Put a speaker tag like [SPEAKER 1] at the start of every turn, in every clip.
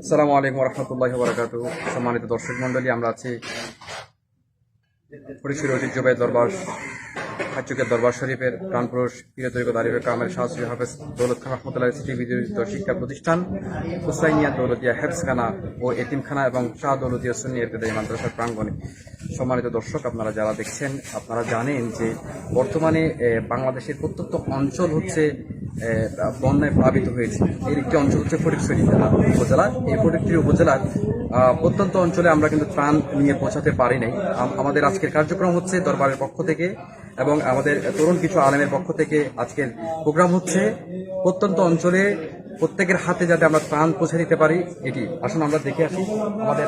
[SPEAKER 1] আসসালামু আলাইকুম রহমতুল্লাহ বরাকাত সম্মানিত দর্শক মন্ডলী আমরা আছি পরিশুর ঐতিহ্যবাহী দরবার হাজুকের দরবার শরীফের প্রাণপুরুষ প্রিয়তৈক দারিবে কামের শাহসুরি হাফেজ দৌলত খান রহমতুল্লাহ সিটি বিদ্যুৎ শিক্ষা প্রতিষ্ঠান, হুসাইনিয়া দৌলতিয়া হেফসখানা ও এতিমখানা এবং শাহ দৌলতিয়া সুন্নি ইবতদায়ী মাদ্রাসার প্রাঙ্গণে। সম্মানিত দর্শক, আপনারা যারা দেখছেন, আপনারা জানেন যে বর্তমানে বাংলাদেশের প্রত্যন্ত অঞ্চল হচ্ছে বন্যায় প্লাবিত হয়েছে। এর একটি অঞ্চল হচ্ছে ফটিকছড়ি জেলা উপজেলা। এই ফটিকছড়ি উপজেলার প্রত্যন্ত অঞ্চলে আমরা কিন্তু ত্রাণ নিয়ে পৌঁছাতে পারি নাই। আম- আমাদের আজকের কার্যক্রম হচ্ছে দরবারের পক্ষ থেকে এবং আমাদের তরুণ কিছু আলেমের পক্ষ থেকে আজকের প্রোগ্রাম হচ্ছে, প্রত্যন্ত অঞ্চলে প্রত্যেকের হাতে যাতে আমরা ত্রাণ পৌঁছে দিতে পারি, এটি আসুন আমরা দেখে আসি। আমাদের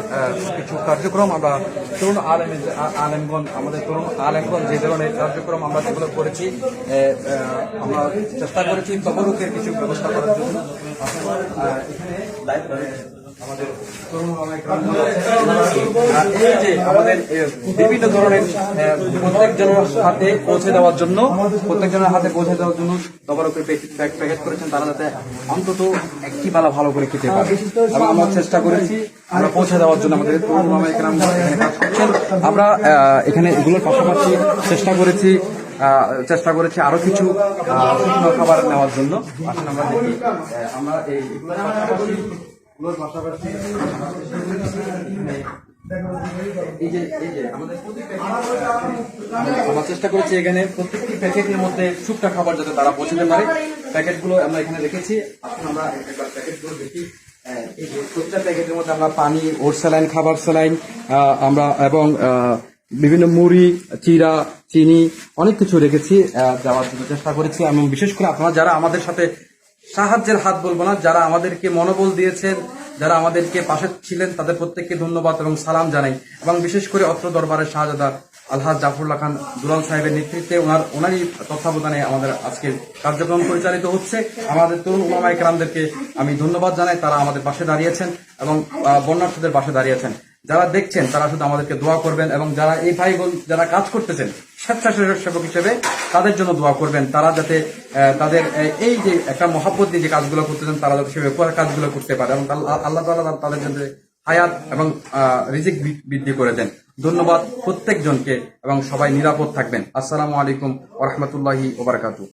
[SPEAKER 1] কিছু কার্যক্রম আমরা তরুণ আলেমের আ- আলেমগণ, আমাদের তরুণ আলেমগণ যে ধরনের কার্যক্রম আমরা যেগুলো করেছি আমরা চেষ্টা করেছি তবরুকের কিছু ব্যবস্থা করার জন্য। বিভিন্ন ধরনের প্রত্যেকজনের হাতে পৌঁছে দেওয়ার জন্য প্রত্যেকজনের হাতে পৌঁছে দেওয়ার জন্য তবরকের করেছেন, তারা যাতে অন্তত একটি বেলা ভালো করে খেতে পারে। আমরা চেষ্টা করেছি, আমরা পৌঁছে দেওয়ার জন্য আমাদের তরুণ মামা আমরা এখানে এগুলোর পাশাপাশি চেষ্টা করেছি চেষ্টা করেছি আরও কিছু শুকনো খাবার নেওয়ার জন্য। আসলে আমরা দেখি। আমরা যে চেষ্টা করেছি এখানে প্রত্যেকটি প্যাকেটের মধ্যে শুকনা খাবার যাতে তারা পৌঁছাতে পারে। প্যাকেটগুলো আমরা এখানে রেখেছি। এখন আমরা প্যাকেটগুলো দেখি। এই যে প্যাকেটের মধ্যে আমরা পানি ওর স্যালাইন, খাবার স্যালাইন আমরা এবং বিভিন্ন মুড়ি চিরা চিনি অনেক কিছু রেখেছি আহ, দেওয়ার জন্য চেষ্টা করেছি। এবং বিশেষ করে আপনারা যারা আমাদের সাথে সাহায্যের হাত বলব না যারা আমাদেরকে মনোবল দিয়েছেন যারা আমাদেরকে পাশে ছিলেন তাদের প্রত্যেককে ধন্যবাদ এবং সালাম জানাই। এবং বিশেষ করে অত্র দরবারের শাহজাদা আলহাজ জাফরুল্লাহ খান দুলাল সাহেবের নেতৃত্বে ওনার ওনারই তত্ত্বাবধানে আমাদের আজকে কার্যক্রম পরিচালিত হচ্ছে। আমাদের তরুণ উমামা ইকরামদেরকে আমি ধন্যবাদ জানাই তারা আমাদের পাশে দাঁড়িয়েছেন এবং বন্যার্থীদের পাশে দাঁড়িয়েছেন। যারা দেখছেন, তারা শুধু আমাদেরকে দোয়া করবেন এবং যারা এই ভাই বোন যারা কাজ করতেছেন, স্বেচ্ছাসেবক হিসেবে তাদের জন্য দোয়া করবেন। তারা যাতে তাদের এই যে একটা মহাব্বত দিয়ে যে কাজগুলো করতেছেন, তারা যাতে সেভাবে কাজগুলো করতে পারে এবং আল্লাহ তাআলা তাদের জন্য হায়াত এবং রিজিক বৃদ্ধি করে দেন। ধন্যবাদ প্রত্যেকজনকে এবং সবাই নিরাপদ থাকবেন। আসসালামু আলাইকুম ওরহমতুল্লাহি ওবরাকাতু